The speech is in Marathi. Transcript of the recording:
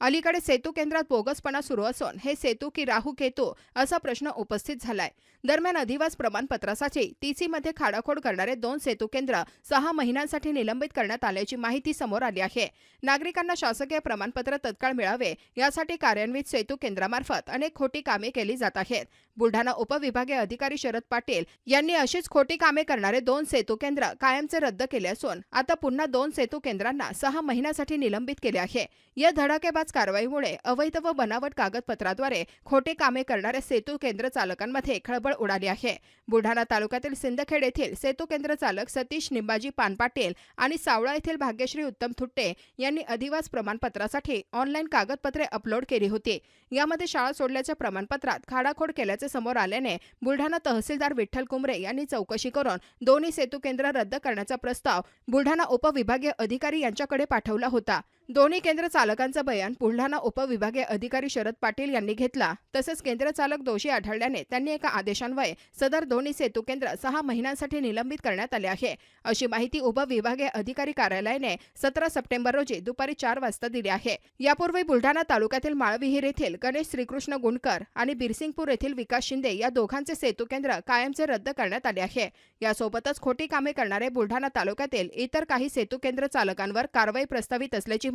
अलीकडे सेतू केंद्रात बोगसपणा सुरू असून हे सेतू की राहू केतू असा प्रश्न उपस्थित झालाय. दरम्यान अधिवास प्रमाणपत्रासाठी टीसीमध्ये खाडाखोड करणारे दोन सेतू केंद्र सहा महिन्यांसाठी निलंबित करण्यात आल्याची माहिती समोर आली आहे. नागरिकांना शासकीय प्रमाणपत्र तत्काळ मिळावे यासाठी कार्यान्वित सेतू केंद्रामार्फत अनेक खोटी कामे केली जात आहेत. बुलढाणा उपविभागीय अधिकारी शरद पाटील यांनी अशीच खोटी कामे करणारे दोन सेतू केंद्र कायमचे रद्द केले असून आता पुन्हा दोन सेतू केंद्रांना सहा महिन्यासाठी निलंबित केले आहे. या धडाकेबाज कारवाईमुळे अवैध व बनावट कागदपत्राद्वारे खोटे कामे करणाऱ्या सेतू केंद्र चालकांमध्ये खळबळ उडाली आहे. बुलढाणा तालुक्यातील सिंदखेड येथील सेतू केंद्र चालक सतीश निंबाजी पानपाटील आणि सावळा येथील भाग्यश्री उत्तम थुट्टे यांनी अधिवास प्रमाणपत्रासाठी ऑनलाईन कागदपत्रे अपलोड केली होती. यामध्ये शाळा सोडल्याच्या प्रमाणपत्रात खाडाखोड केल्याचे समोर आल्याने बुलढाणा तहसीलदार विठ्ठल कुमरे यांनी चौकशी करून दोन्ही सेतू केंद्र रद्द करण्याचा प्रस्ताव बुलढाणा उपविभागीय अधिकारी यांच्याकडे पाठवला होता. दोन्ही केंद्र चालकांचं बयान बुलढाणा उपविभागीय अधिकारी शरद पाटील यांनी घेतला. तसेच केंद्र चालक दोषी आढळल्याने त्यांनी एका आदेशान्वये सदर दोन्ही सेतू केंद्र सहा महिन्यांसाठी निलंबित करण्यात आले आहे. अशी माहिती उपविभागीय अधिकारी कार्यालयाने सतरा सप्टेंबर रोजी दुपारी चार वाजता दिली आहे. यापूर्वी बुलढाणा तालुक्यातील माळविहीर येथील गणेश श्रीकृष्ण गुंडकर आणि बिरसिंगपूर येथील विकास शिंदे या दोघांचे सेतू केंद्र कायमचे रद्द करण्यात आले आहे. यासोबतच खोटी कामे करणारे बुलढाणा तालुक्यातील इतर काही सेतू केंद्र चालकांवर कारवाई प्रस्तावित असल्याची